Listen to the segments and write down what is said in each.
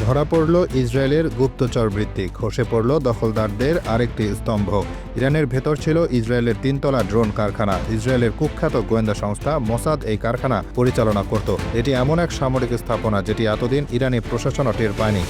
ধরা পড়ল ইসরায়েলের গুপ্তচর বৃত্তি খসে পড়ল দখলদারদের আরেকটি স্তম্ভ। ইরানের ভেতর ছিল ইসরায়েলের তিনতলা ড্রোন কারখানা। ইসরায়েলের কুখ্যাত গোয়েন্দা সংস্থা মোসাদ এই কারখানা পরিচালনা করত। এটি এমন এক সামরিক স্থাপনা যেটি এতদিন ইরানি প্রশাসনও টের পায়নি।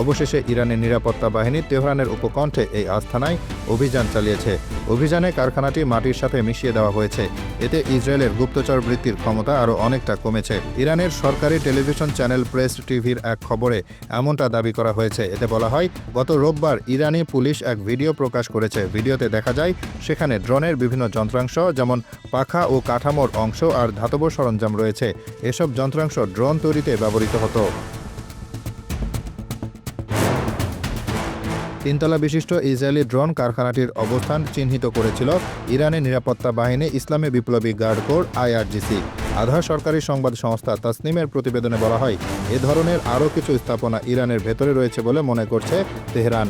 অবশেষে ইরানের নিরাপত্তা বাহিনী তেহরানের উপকণ্ঠে এই আস্থানায় অভিযান চালিয়েছে। অভিযানে কারখানাটি মাটির সাথে মিশিয়ে দেওয়া হয়েছে। এতে ইসরায়েলের গুপ্তচর বৃত্তির ক্ষমতা আরও অনেকটা কমেছে। ইরানের সরকারি টেলিভিশন চ্যানেল প্রেস টিভির এক খবরে এমনটা দাবি করা হয়েছে। এতে বলা হয়, গত রোববার ইরানি পুলিশ এক ভিডিও প্রকাশ করেছে। ভিডিওতে দেখা যায়, সেখানে ড্রোনের বিভিন্ন যন্ত্রাংশ যেমন পাখা ও কাঠামোর অংশ আর ধাতব সরঞ্জাম রয়েছে। এসব যন্ত্রাংশ ড্রোন তৈরিতে ব্যবহৃত হতো। তিনতলা বিশিষ্ট ইসরায়েলি ড্রোন কারখানাটির অবস্থান চিহ্নিত করেছিল ইরানের নিরাপত্তা বাহিনী ইসলামী বিপ্লবী গার্ড কোর আইআরজিসি। আধা সরকারি সংবাদ সংস্থা তাসনিমের প্রতিবেদনে বলা হয়, এ ধরনের আরও কিছু স্থাপনা ইরানের ভেতরে রয়েছে বলে মনে করছে তেহরান।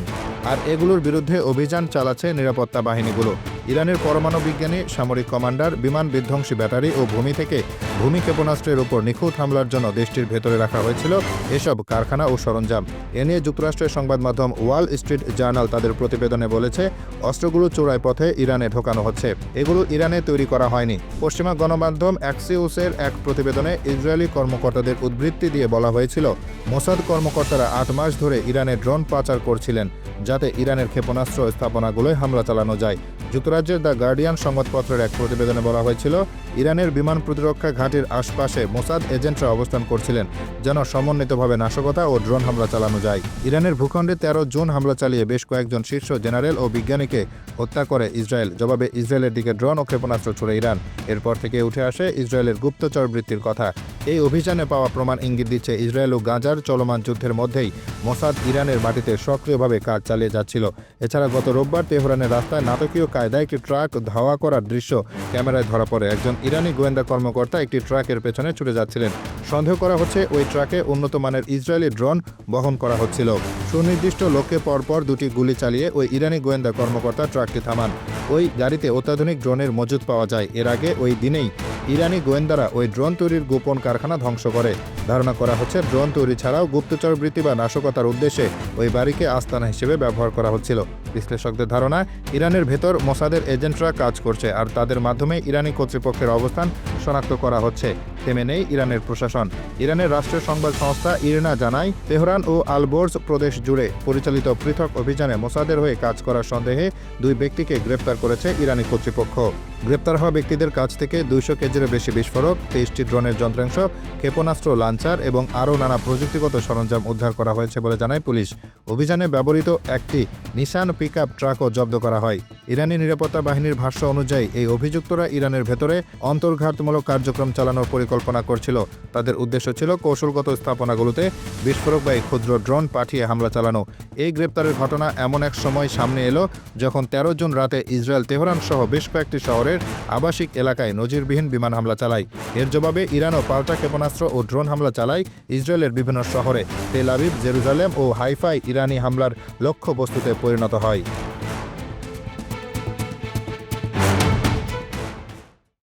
আর এগুলোর বিরুদ্ধে অভিযান চালাচ্ছে নিরাপত্তা বাহিনীগুলো। ইরানের পরমাণু বিজ্ঞানী, সামরিক কমান্ডার, বিমান বিধ্বংসী ব্যাটারি ও ভূমি থেকে ভূমি ক্ষেপণাস্ত্রের উপর নিখুঁত হামলার জন্য দেশটির ভেতরে রাখা হয়েছিল এসব কারখানা ও সরঞ্জাম। এ নিয়ে যুক্তরাষ্ট্রের সংবাদ মাধ্যম ওয়াল স্ট্রিট জার্নাল তাদের প্রতিবেদনে বলেছে, অস্ত্রগুলো চোরাই পথে ইরানে ঢোকানো হচ্ছে। এগুলো ইরানে তৈরি করা হয়নি। পশ্চিমা গণমাধ্যম অ্যাক্সিউসের এক প্রতিবেদনে ইসরায়েলি কর্মকর্তাদের উদ্বৃত্তি দিয়ে বলা হয়েছিল, মোসাদ কর্মকর্তারা আট মাস ধরে ইরানে ড্রোন পাচার করছিলেন, যাতে ইরানের ক্ষেপণাস্ত্র স্থাপনাগুলোয় হামলা চালানো যায়। যুক্তরাজ্যের দ্য গার্ডিয়ান সংবাদপত্রের এক প্রতিবেদনে বলা হয়েছিল ইরানের বিমান প্রতিরক্ষা ঘাঁটির আশপাশে মোসাদ এজেন্টরা অবস্থান করছিলেন, যেন সমন্বিতভাবে নাশকতা ও ড্রোন হামলা চালানো যায়। ইরানের ভূখণ্ডে তেরো জুন হামলা চালিয়ে বেশ কয়েকজন শীর্ষ জেনারেল ও বিজ্ঞানীকে হত্যা করে ইসরায়েল, জবাবে ইসরায়েলের দিকে ড্রোন ও ক্ষেপণাস্ত্র ছুড়ে ইরান। এরপর থেকে উঠে আসে ইসরায়েলের গুপ্তচর বৃত্তির কথা। এই অভিযানে পাওয়া প্রমাণ ইঙ্গিত দিচ্ছে ইসরায়েল ও গাজার চলমান যুদ্ধের মধ্যেই মোসাদ ইরানের মাটিতে সক্রিয়ভাবে কাজ চালিয়ে যাচ্ছিল। এছাড়া গত রোববার তেহরানের রাস্তায় নাটকীয় কায়দায় একটি ট্রাক ধাওয়া করার দৃশ্য ক্যামেরায় ধরা পড়ে। একজন ইরানি গোয়েন্দা কর্মকর্তা একটি ট্রাকের পেছনে ছুটে যাচ্ছিলেন। সন্দেহ করা হচ্ছে ওই ট্রাকে উন্নত মানের ইসরায়েলি ড্রোন বহন করা হচ্ছিল। সুনির্দিষ্ট লোককে পরপর দুটি গুলি চালিয়ে ওই ইরানি গোয়েন্দা কর্মকর্তা ট্রাকটি থামান। ওই গাড়িতে অত্যাধুনিক ড্রোনের মজুদ পাওয়া যায়। এর আগে ওই দিনেই ইরানি গোয়েন্দারা ওই ড্রোন তৈরির গোপন কারখানা ধ্বংস করে। ধারণা করা হচ্ছে ড্রোন তৈরি ছাড়াও গুপ্তচর বৃত্তি বা নাশকতার উদ্দেশ্যে ওই বাড়িকে আস্তানা হিসেবে ব্যবহার করা হচ্ছিল। বিশ্লেষকদের ধারণা ইরানের ভেতর মোসাদের এজেন্টরা কাজ করছে আর তাদের মাধ্যমে ইরানি কর্তৃপক্ষের অবস্থান শনাক্ত করা হচ্ছে। থেমে নেই ইরানের প্রশাসন। ইরানের রাষ্ট্রীয় সংবাদ সংস্থা ইরনা জানায়, তেহরান ও আলবোর্জ প্রদেশ জুড়ে পরিচালিত পৃথক অভিযানে মোসাদের হয়ে কাজ করার সন্দেহে দুই ব্যক্তিকে গ্রেপ্তার করেছে ইরানি কর্তৃপক্ষ। গ্রেপ্তার হওয়া ব্যক্তিদের কাছ থেকে দুইশো কেজির বেশি বিস্ফোরক, তেইশটি ড্রোনের যন্ত্রাংশ, ক্ষেপণাস্ত্র লাঞ্চার এবং আরও নানা প্রযুক্তিগত সরঞ্জাম উদ্ধার করা হয়েছে বলে জানায় পুলিশ। অভিযানে ব্যবহৃত একটি নিশান পিক ট্রাকও জব্দ করা হয়। ইরানি নিরাপত্তা বাহিনীর ভাষ্য অনুযায়ী, এই অভিযুক্তরা ইরানের ভেতরে অন্তর্ঘাতমূলক কার্যক্রম চালানোর পরিকল্পনা করছিল। তাদের উদ্দেশ্য ছিল কৌশলগত স্থাপনাগুলোতে বিস্ফোরকবাহী ক্ষুদ্র ড্রোন পাঠিয়ে হামলা চালানো। এই গ্রেপ্তারের ঘটনা এমন এক সময় সামনে এলো, যখন তেরো জুন রাতে ইসরায়েল, তেহরান সহ বেশ কয়েকটি শহরের আবাসিক এলাকায় নজিরবিহীন বিমান হামলা চালায়। এর জবাবে ইরানও পাল্টা ক্ষেপণাস্ত্র ও ড্রোন হামলা চালায় ইসরায়েলের বিভিন্ন শহরে। তেল আবিব, জেরুজালেম ও হাইফাই ইরানি হামলার লক্ষ্যবস্তুতে পরিণত হয়